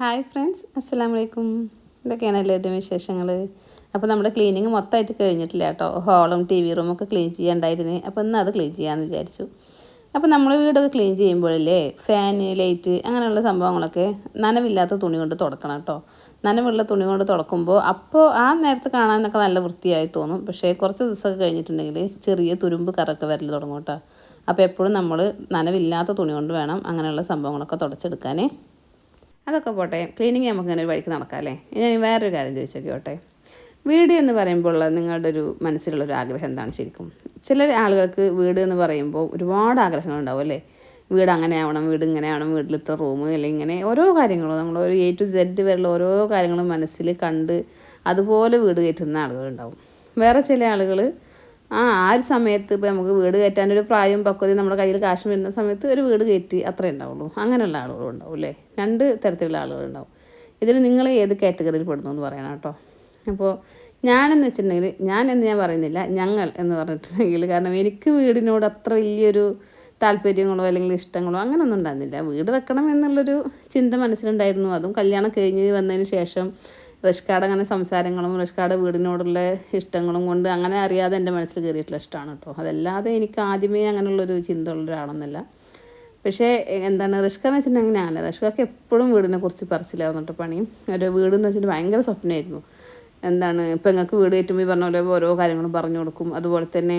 Hi friends അസ്സാം വലൈക്കും എന്തൊക്കെയാണ് എല്ലാവരുടെയും വിശേഷങ്ങൾ അപ്പോൾ നമ്മുടെ ക്ലീനിങ് മൊത്തമായിട്ട് കഴിഞ്ഞിട്ടില്ല കേട്ടോ. ഹോളും ടി വി റൂമൊക്കെ ക്ലീൻ ചെയ്യാണ്ടായിരുന്നു. അപ്പോൾ ഇന്ന് അത് ക്ലീൻ ചെയ്യാമെന്ന് വിചാരിച്ചു. അപ്പോൾ നമ്മൾ വീടൊക്കെ ക്ലീൻ ചെയ്യുമ്പോഴല്ലേ ഫാന് ലൈറ്റ് അങ്ങനെയുള്ള സംഭവങ്ങളൊക്കെ നനവില്ലാത്ത തുണി കൊണ്ട് തുടക്കണം കേട്ടോ. നനവുള്ള തുണി കൊണ്ട് തുടക്കുമ്പോൾ അപ്പോൾ ആ നേരത്തെ കാണാനൊക്കെ നല്ല വൃത്തിയായി തോന്നും. പക്ഷേ കുറച്ച് ദിവസമൊക്കെ കഴിഞ്ഞിട്ടുണ്ടെങ്കിൽ ചെറിയ തുരുമ്പ് കറൊക്കെ വരൽ തുടങ്ങും കേട്ടോ. അപ്പോൾ എപ്പോഴും നമ്മൾ നനവില്ലാത്ത തുണി കൊണ്ട് വേണം അങ്ങനെയുള്ള സംഭവങ്ങളൊക്കെ തുടച്ചെടുക്കാനേ. അതൊക്കെ പോട്ടെ ക്ലീനിങ് നമുക്ക് ഇങ്ങനെ ഒരു വഴിക്ക് നടക്കാം അല്ലേ? ഞാൻ വേറൊരു കാര്യം ചോദിച്ചോട്ടെ വീട് എന്ന് പറയുമ്പോൾ നിങ്ങളുടെ ഒരു മനസ്സിലുള്ളൊരു ആഗ്രഹം എന്താണ് ശരിക്കും? ചില ആളുകൾക്ക് വീട് എന്ന് പറയുമ്പോൾ ഒരുപാട് ആഗ്രഹങ്ങൾ ഉണ്ടാവും അല്ലേ? വീട് അങ്ങനെ ആവണം വീട് ഇങ്ങനെ ആവണം വീട്ടിൽ ഇത്ര റൂം അല്ലെങ്കിൽ ഇങ്ങനെ ഓരോ കാര്യങ്ങളും നമ്മൾ ഒരു എ ടു സെഡ് വരെയുള്ള ഓരോ കാര്യങ്ങളും മനസ്സിൽ കണ്ട് അതുപോലെ വീട് കയറ്റുന്ന ആളുകളുണ്ടാവും വേറെ ചില ആളുകൾ ആ ആ ഒരു സമയത്ത് ഇപ്പോൾ നമുക്ക് വീട് കയറ്റാനൊരു പ്രായം പക്വതയും നമ്മുടെ കയ്യിൽ കാശ് വരുന്ന സമയത്ത് ഒരു വീട് കയറ്റി അത്രേ ഉണ്ടാവുള്ളൂ. അങ്ങനെയുള്ള ആളുകളും ഉണ്ടാവും അല്ലേ? രണ്ട് തരത്തിലുള്ള ആളുകളുണ്ടാവും ഇതിൽ നിങ്ങൾ ഏത് കാറ്റഗറിയിൽ പെടുന്നു എന്ന് പറയണം കേട്ടോ. അപ്പോൾ ഞാനെന്ന് വെച്ചിട്ടുണ്ടെങ്കിൽ ഞാൻ എന്ന് ഞാൻ പറയുന്നില്ല ഞങ്ങൾ എന്ന് പറഞ്ഞിട്ടുണ്ടെങ്കിൽ കാരണം എനിക്ക് വീടിനോട് അത്ര വലിയൊരു താല്പര്യങ്ങളോ അല്ലെങ്കിൽ ഇഷ്ടങ്ങളോ അങ്ങനെയൊന്നും ഉണ്ടായിരുന്നില്ല. വീട് വെക്കണം എന്നുള്ളൊരു ചിന്ത മനസ്സിലുണ്ടായിരുന്നു. അതും കല്യാണം കഴിഞ്ഞ് വന്നതിന് ശേഷം റഷ്കാട് അങ്ങനെ സംസാരങ്ങളും റഷ്കാട് വീടിനോടുള്ള ഇഷ്ടങ്ങളും കൊണ്ട് അങ്ങനെ അറിയാതെ എന്റെ മനസ്സിൽ കയറിയിട്ടുള്ള ഇഷ്ടമാണ് കേട്ടോ. അതല്ലാതെ എനിക്ക് ആദ്യമേ അങ്ങനെയുള്ളൊരു ചിന്ത ഉള്ള ഒരാളൊന്നല്ല പക്ഷേ എന്താണ് റിഷ്ക വെച്ചിട്ടുണ്ടെങ്കിൽ അങ്ങനെയാണ് റിഷ്കക്ക് എപ്പോഴും വീടിനെ കുറിച്ച് പറച്ചിലായിരുന്നു കേട്ടോ പണിയും ഒരു വീടെന്ന് വെച്ചിട്ട് ഭയങ്കര സ്വപ്നമായിരുന്നു. എന്താണ് ഇപ്പം നിങ്ങൾക്ക് വീട് കയറ്റുമ്പോൾ ഈ പറഞ്ഞ പോലെ ഓരോ കാര്യങ്ങളും പറഞ്ഞു കൊടുക്കും. അതുപോലെ തന്നെ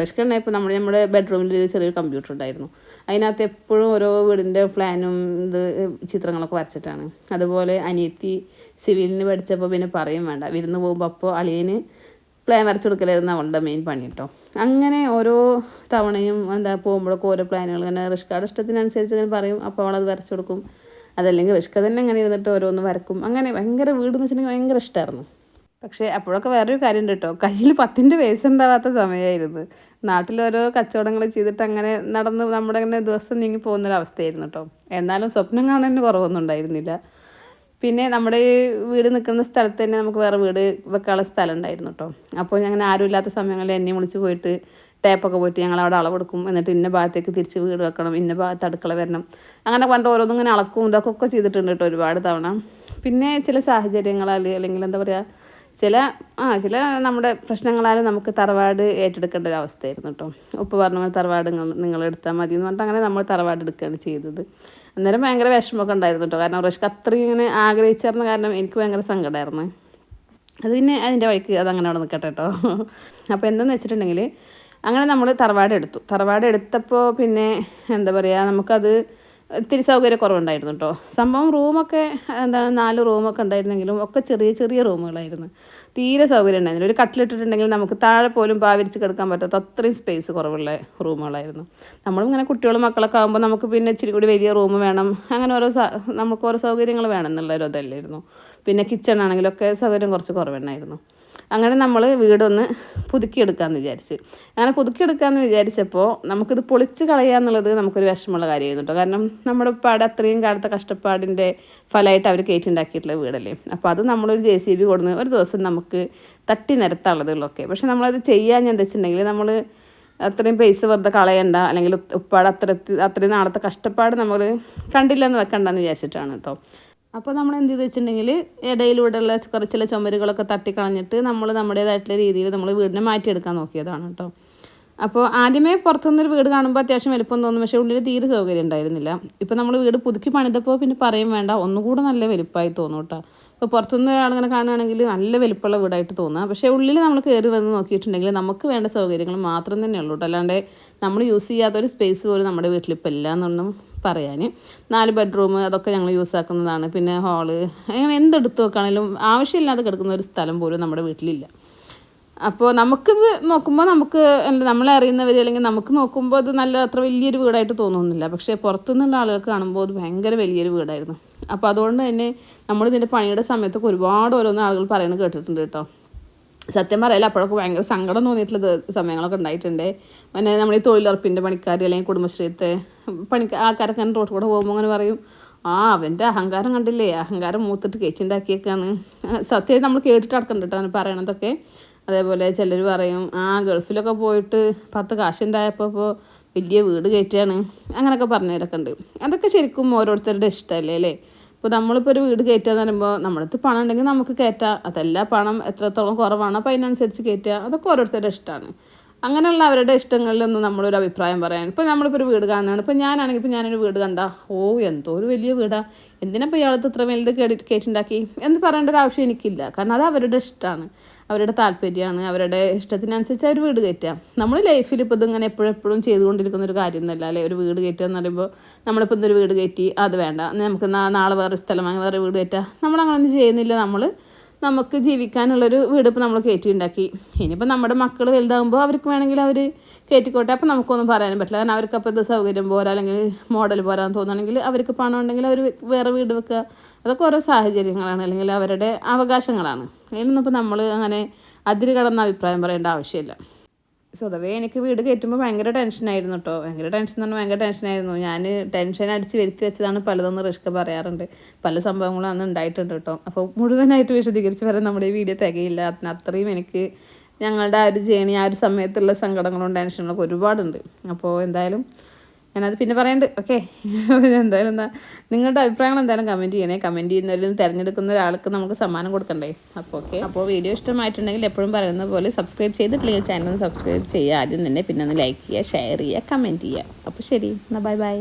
റഷ്ക ഇപ്പം നമ്മൾ നമ്മുടെ ബെഡ്റൂമിൽ ഒരു ചെറിയൊരു കമ്പ്യൂട്ടർ ഉണ്ടായിരുന്നു. അതിനകത്ത് എപ്പോഴും ഓരോ വീടിന്റെ പ്ലാനും ഇത് ചിത്രങ്ങളൊക്കെ വരച്ചിട്ടാണ്. അതുപോലെ അനിയത്തി സിവിലിന് പഠിച്ചപ്പോൾ പിന്നെ പറയും വേണ്ട. വിരുന്ന് പോകുമ്പോൾ അപ്പോൾ അളിയന് പ്ലാൻ വരച്ചു കൊടുക്കലായിരുന്നു അവളുടെ മെയിൻ പണി കേട്ടോ അങ്ങനെ ഓരോ തവണയും എന്താ പോകുമ്പോഴൊക്കെ ഓരോ പ്ലാനുകൾ ഇങ്ങനെ റിഷ്കയുടെ ഇഷ്ടത്തിനനുസരിച്ച് ഇങ്ങനെ പറയും. അപ്പോൾ അവളത് വരച്ചു കൊടുക്കും. അതല്ലെങ്കിൽ റിഷ്ക തന്നെ ഇങ്ങനെ ഇരുന്നിട്ട് ഓരോന്ന് വരക്കും. അങ്ങനെ ഭയങ്കര വീട് എന്ന് വെച്ചിട്ടുണ്ടെങ്കിൽ ഭയങ്കര ഇഷ്ടമായിരുന്നു. പക്ഷേ അപ്പോഴൊക്കെ വേറൊരു കാര്യം ഉണ്ട് കേട്ടോ. കയ്യിൽ പത്തിന്റെ പൈസ ഉണ്ടാവാത്ത സമയമായിരുന്നു നാട്ടിലോരോ കച്ചവടങ്ങൾ ചെയ്തിട്ട് അങ്ങനെ നടന്ന് നമ്മുടെ അങ്ങനെ ദിവസം നീങ്ങി പോകുന്നൊരവസ്ഥയായിരുന്നു കേട്ടോ. എന്നാലും സ്വപ്നം കാണാൻ കുറവൊന്നും ഉണ്ടായിരുന്നില്ല. പിന്നെ നമ്മുടെ ഈ വീട് നിൽക്കുന്ന സ്ഥലത്ത് തന്നെ നമുക്ക് വേറെ വീട് വെക്കാനുള്ള സ്ഥലം ഉണ്ടായിരുന്നു കേട്ടോ. അപ്പോൾ അങ്ങനെ ആരും ഇല്ലാത്ത സമയങ്ങളിൽ എന്നെ വിളിച്ച് പോയിട്ട് ടേപ്പൊക്കെ പോയിട്ട് ഞങ്ങൾ അവിടെ അളവെടുക്കും എന്നിട്ട് ഇന്ന ഭാഗത്തേക്ക് തിരിച്ച് വീട് വെക്കണം ഇന്ന ഭാഗത്ത് അടുക്കള വരണം. അങ്ങനെ പണ്ട് ഓരോന്നും ഇങ്ങനെ അളക്കും ഇതൊക്കെ ചെയ്തിട്ടുണ്ട് കേട്ടോ ഒരുപാട് തവണ. പിന്നെ ചില സാഹചര്യങ്ങളാൽ അല്ലെങ്കിൽ എന്താ പറയുക ചില ആ ചില നമ്മുടെ പ്രശ്നങ്ങളാൽ നമുക്ക് തറവാട് ഏറ്റെടുക്കേണ്ട ഒരു അവസ്ഥയായിരുന്നു കേട്ടോ ഉപ്പ് പറഞ്ഞ പോലെ തറവാട് നിങ്ങൾ നിങ്ങൾ എടുത്താൽ മതി എന്ന് പറഞ്ഞിട്ട് അങ്ങനെ നമ്മൾ തറവാട് എടുക്കുകയാണ് ചെയ്തത്. അന്നേരം ഭയങ്കര വിഷമമൊക്കെ ഉണ്ടായിരുന്നു കേട്ടോ കാരണം റഷ്ക്ക് അത്രയും ഇങ്ങനെ ആഗ്രഹിച്ചിരുന്ന കാരണം എനിക്ക് ഭയങ്കര സങ്കടമായിരുന്നു. അത് പിന്നെ അതിന്റെ വഴിക്ക് അതങ്ങനെ അവിടെ നിൽക്കട്ടെ കേട്ടോ അപ്പോൾ എന്തെന്ന് വെച്ചിട്ടുണ്ടെങ്കിൽ അങ്ങനെ നമ്മൾ തറവാട് എടുത്തു. തറവാട് എടുത്തപ്പോൾ പിന്നെ എന്താ പറയുക നമുക്കത് ഇത്തിരി സൗകര്യക്കുറവുണ്ടായിരുന്നു കേട്ടോ. സംഭവം റൂമൊക്കെ എന്താണ് നാല് റൂമൊക്കെ ഉണ്ടായിരുന്നെങ്കിലും ഒക്കെ ചെറിയ ചെറിയ റൂമുകളായിരുന്നു. തീരെ സൗകര്യം ഉണ്ടായിരുന്നില്ല. ഒരു കട്ടിലിട്ടിട്ടുണ്ടെങ്കിൽ നമുക്ക് താഴെ പോലും പാവിരിച്ച് കിടക്കാൻ പറ്റാത്ത അത്രയും സ്പേസ് കുറവുള്ള റൂമുകളായിരുന്നു. നമ്മളും ഇങ്ങനെ കുട്ടികളും മക്കളൊക്കെ ആകുമ്പോൾ നമുക്ക് പിന്നെ ഇച്ചിരി കൂടി വലിയ റൂം വേണം. അങ്ങനെ ഓരോ നമുക്ക് ഓരോ സൗകര്യങ്ങൾ വേണം എന്നുള്ളൊരു ഇതല്ലായിരുന്നു. പിന്നെ കിച്ചൺ ആണെങ്കിലൊക്കെ സൗകര്യം കുറച്ച് കുറവുണ്ടായിരുന്നു. അങ്ങനെ നമ്മൾ വീടൊന്ന് പുതുക്കിയെടുക്കാമെന്ന് വിചാരിച്ച്. അങ്ങനെ പുതുക്കിയെടുക്കാമെന്ന് വിചാരിച്ചപ്പോൾ നമുക്കിത് പൊളിച്ച് കളയുക എന്നുള്ളത് നമുക്കൊരു വിഷമമുള്ള കാര്യമായിരുന്നു കേട്ടോ കാരണം നമ്മുടെ പാട് അത്രയും കാലത്തെ കഷ്ടപ്പാടിന്റെ ഫലമായിട്ട് അവർ കയറ്റുണ്ടാക്കിയിട്ടുള്ള വീടല്ലേ. അപ്പോൾ അത് നമ്മളൊരു ജെ സി ബി കൊടുന്ന് ഒരു ദിവസം നമുക്ക് തട്ടി നിരത്താനുള്ളതുകളൊക്കെ പക്ഷെ നമ്മളത് ചെയ്യാൻ എന്താ വെച്ചിട്ടുണ്ടെങ്കിൽ നമ്മൾ അത്രയും പൈസ വെറുതെ കളയണ്ട അല്ലെങ്കിൽ ഉപ്പാട് അത്ര അത്രയും നാളത്തെ കഷ്ടപ്പാട് നമ്മൾ കണ്ടില്ലെന്ന് വെക്കണ്ടെന്ന് വിചാരിച്ചിട്ടാണ് കേട്ടോ അപ്പോൾ നമ്മൾ എന്ത് ചെയ്ത് വെച്ചിട്ടുണ്ടെങ്കിൽ ഇടയിലൂടെയുള്ള കുറച്ച് ചില ചുമരുകളൊക്കെ തട്ടിക്കളഞ്ഞിട്ട് നമ്മൾ നമ്മുടേതായിട്ടുള്ള രീതിയിൽ നമ്മൾ വീടിനെ മാറ്റിയെടുക്കാൻ നോക്കിയതാണ് കേട്ടോ. അപ്പോൾ ആദ്യമേ പുറത്തുനിന്നൊരു വീട് കാണുമ്പോൾ അത്യാവശ്യം വലുപ്പം തോന്നും പക്ഷേ ഉള്ളിൽ തീരെ സൗകര്യം ഉണ്ടായിരുന്നില്ല. ഇപ്പോൾ നമ്മൾ വീട് പുതുക്കി പണിതപ്പോൾ പിന്നെ പറയും വേണ്ട ഒന്നുകൂടെ നല്ല വലുപ്പമായി തോന്നും കേട്ടോ. ഇപ്പോൾ പുറത്തുനിന്ന് ഒരാളിങ്ങനെ കാണുകയാണെങ്കിൽ നല്ല വലുപ്പമുള്ള വീടായിട്ട് തോന്നുക പക്ഷേ ഉള്ളിൽ നമ്മൾ കയറി വന്ന് നോക്കിയിട്ടുണ്ടെങ്കിൽ നമുക്ക് വേണ്ട സൗകര്യങ്ങൾ മാത്രം തന്നെ ഉള്ളൂ കേട്ടോ. അല്ലാണ്ട് നമ്മൾ യൂസ് ചെയ്യാത്തൊരു സ്പേസ് പോലും നമ്മുടെ വീട്ടിലിപ്പോൾ ഇല്ല എന്നൊന്നും പറയാൻ. നാല് ബെഡ്റൂം അതൊക്കെ ഞങ്ങൾ യൂസ് ആക്കുന്നതാണ്. പിന്നെ ഹാൾ അങ്ങനെ എന്തെടുത്ത് നോക്കുകയാണെങ്കിലും ആവശ്യമില്ലാതെ കിടക്കുന്ന ഒരു സ്ഥലം പോലും നമ്മുടെ വീട്ടിലില്ല. അപ്പോൾ നമുക്കിത് നോക്കുമ്പോൾ നമുക്ക് നമ്മളെ അറിയുന്നവർ അല്ലെങ്കിൽ നമുക്ക് നോക്കുമ്പോൾ അത് നല്ല അത്ര വലിയൊരു വീടായിട്ട് തോന്നുന്നില്ല. പക്ഷേ പുറത്തുനിന്നുള്ള ആളുകൾക്ക് കാണുമ്പോൾ അത് ഭയങ്കര വലിയൊരു വീടായിരുന്നു. അപ്പോൾ അതുകൊണ്ട് തന്നെ നമ്മൾ ഇതിന്റെ പണിയുടെ സമയത്തൊക്കെ ഒരുപാട് ഓരോന്ന് ആളുകൾ പറയുന്നത് കേട്ടിട്ടുണ്ട് കേട്ടോ. സത്യം പറയല അപ്പോഴൊക്കെ ഭയങ്കര സങ്കടം തോന്നിയിട്ടുള്ള സമയങ്ങളൊക്കെ ഉണ്ടായിട്ടുണ്ട്. പിന്നെ നമ്മൾ ഈ തൊഴിലുറപ്പിന്റെ പണിക്കാർ അല്ലെങ്കിൽ കുടുംബശ്രീത്തെ പണിക്കാർ ആൾക്കാരൊക്കെ അങ്ങനെ റോട്ട് കൂടെ പോകുമ്പോൾ അങ്ങനെ പറയും ആ അവന്റെ അഹങ്കാരം കണ്ടില്ലേ? അഹങ്കാരം മൂത്തിട്ട് കേച്ചുണ്ടാക്കിയേക്കാണ് സത്യം നമ്മൾ കേട്ടിട്ട് അടക്കണ്ട അവന് പറയണതൊക്കെ. അതേപോലെ ചിലർ പറയും ആ ഗൾഫിലൊക്കെ പോയിട്ട് പത്ത് കാശുണ്ടായപ്പോൾ ഇപ്പോൾ വലിയ വീട് കയറ്റുകയാണ് അങ്ങനെയൊക്കെ പറഞ്ഞവരൊക്കെ ഉണ്ട്. അതൊക്കെ ശരിക്കും ഓരോരുത്തരുടെ ഇഷ്ടമല്ലേ അല്ലേ? ഇപ്പോൾ നമ്മളിപ്പോൾ ഒരു വീട് കയറ്റുക എന്ന് പറയുമ്പോൾ നമ്മളടുത്ത് പണം ഉണ്ടെങ്കിൽ നമുക്ക് കയറ്റാം. അതല്ല പണം എത്രത്തോളം കുറവാണ് അപ്പോൾ അതിനനുസരിച്ച് കയറ്റുക. അതൊക്കെ ഓരോരുത്തരുടെ ഇഷ്ടമാണ്. അങ്ങനെയുള്ള അവരുടെ ഇഷ്ടങ്ങളിലൊന്നും നമ്മളൊരു അഭിപ്രായം പറയാൻ. ഇപ്പോൾ നമ്മളിപ്പോൾ ഒരു വീട് കാണുകയാണ്. ഇപ്പോൾ ഞാനാണെങ്കിൽ ഇപ്പോൾ ഞാനൊരു വീട് കണ്ട ഓ എന്തോ ഒരു വലിയ വീടാ. എന്തിനാപ്പോൾ ഇയാളത്ത് ഇത്ര വലുത് കേട്ടി കേട്ടുണ്ടാക്കി? എന്ന് പറയേണ്ട ഒരു ആവശ്യം എനിക്കില്ല. കാരണം അത് അവരുടെ ഇഷ്ടമാണ് അവരുടെ താല്പര്യമാണ്. അവരുടെ ഇഷ്ടത്തിനനുസരിച്ച് അവർ വീട് കയറ്റുക നമ്മൾ ലൈഫിൽ ഇപ്പോൾ ഇതിങ്ങനെ എപ്പോഴെപ്പോഴും എപ്പോഴും ചെയ്തുകൊണ്ടിരിക്കുന്ന ഒരു കാര്യമൊന്നുമല്ല അല്ലേ? ഒരു വീട് കയറ്റുക എന്ന് പറയുമ്പോൾ നമ്മളിപ്പോൾ ഇന്നൊരു വീട് കയറ്റി അത് വേണ്ട. നമുക്ക് നാളെ വേറെ സ്ഥലം വാങ്ങി വേറെ വീട് കയറ്റുക നമ്മളങ്ങനൊന്നും ചെയ്യുന്നില്ല. നമ്മൾ നമുക്ക് ജീവിക്കാനുള്ളൊരു വീട് ഇപ്പോൾ നമ്മൾ കയറ്റി ഉണ്ടാക്കി ഇനിയിപ്പോൾ നമ്മുടെ മക്കൾ വലുതാകുമ്പോൾ അവർക്ക് വേണമെങ്കിൽ അവർ കയറ്റിക്കോട്ടെ അപ്പോൾ നമുക്കൊന്നും പറയാനും പറ്റില്ല. കാരണം അവർക്ക് അപ്പോൾ ഇത് സൗകര്യം പോരാ അല്ലെങ്കിൽ മോഡൽ പോരാന്ന് തോന്നുകയാണെങ്കിൽ അവർക്ക് പണം ഉണ്ടെങ്കിൽ അവർ വേറെ വീട് വെക്കുക. അതൊക്കെ ഓരോ സാഹചര്യങ്ങളാണ് അല്ലെങ്കിൽ അവരുടെ അവകാശങ്ങളാണ്. അതിനൊന്നും ഇപ്പോൾ നമ്മൾ അങ്ങനെ അതിര് കടന്ന അഭിപ്രായം പറയേണ്ട ആവശ്യമില്ല. സ്വതവേ എനിക്ക് വീട് കയറ്റുമ്പോൾ ഭയങ്കര ടെൻഷനായിരുന്നു കേട്ടോ ഭയങ്കര ടെൻഷൻ എന്ന് പറഞ്ഞാൽ ഭയങ്കര ടെൻഷനായിരുന്നു ഞാൻ ടെൻഷൻ അടിച്ച് വരുത്തി വെച്ചതാണ് പലതൊന്നും റിസ്ക് പറയാറുണ്ട്. പല സംഭവങ്ങളും അന്ന് ഉണ്ടായിട്ടുണ്ട് കേട്ടോ അപ്പോൾ മുഴുവനായിട്ട് വിശദീകരിച്ച് വരാൻ നമ്മുടെ ഈ വീഡിയോ തികയില്ല. അത്രയും എനിക്ക് ഞങ്ങളുടെ ആ ഒരു ജേണി ആ ഒരു സമയത്തുള്ള സങ്കടങ്ങളും ടെൻഷനുകളൊക്കെ ഒരുപാടുണ്ട്. അപ്പോൾ എന്തായാലും ഞാനത് പിന്നെ പറയണ്ട്. ഓക്കെ. എന്തായാലും എന്താ നിങ്ങളുടെ അഭിപ്രായങ്ങൾ എന്തായാലും കമന്റ് ചെയ്യണേ. കമന്റ് ചെയ്യുന്നവരിൽ തിരഞ്ഞെടുക്കുന്ന ഒരാൾക്ക് നമുക്ക് സമ്മാനം കൊടുക്കണ്ടേ? അപ്പോൾ ഓക്കെ. അപ്പോൾ വീഡിയോ ഇഷ്ടമായിട്ടുണ്ടെങ്കിൽ എപ്പോഴും പറയുന്ന പോലെ സബ്സ്ക്രൈബ് ചെയ്തിട്ടില്ലെങ്കിൽ ചാനൽ സബ്സ്ക്രൈബ് ചെയ്യുക. ആദ്യം തന്നെ പിന്നെ ഒന്ന് ലൈക്ക് ചെയ്യുക ഷെയർ ചെയ്യുക കമന്റ് ചെയ്യുക. അപ്പോൾ ശരി. എന്നാൽ ബൈ ബൈ